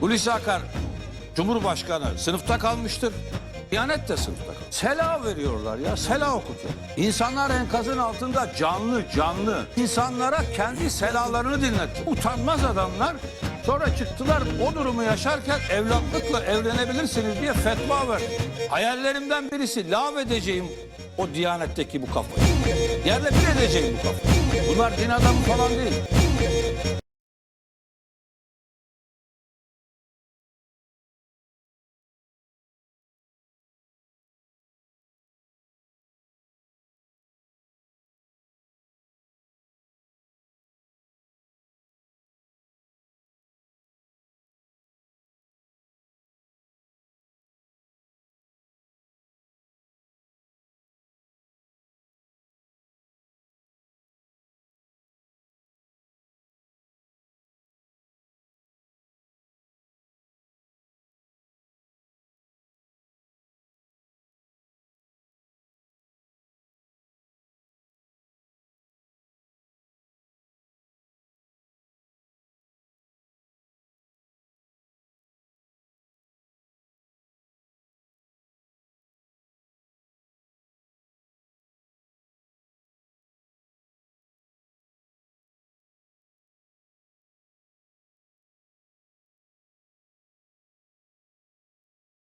Hulusi Akar Cumhurbaşkanı sınıfta kalmıştır. Diyanet de sınıfta kalmış. Sela veriyorlar ya, sela okutuyor. İnsanlar enkazın altında canlı canlı. İnsanlara kendi selalarını dinletti. Utanmaz adamlar sonra çıktılar o durumu yaşarken evlatlıkla evlenebilirsiniz diye fetva verdi. Hayallerimden birisi lav edeceğim o diyanetteki bu kafayı. Yerle bir edeceğim bu kafayı. Bunlar din adamı falan değil.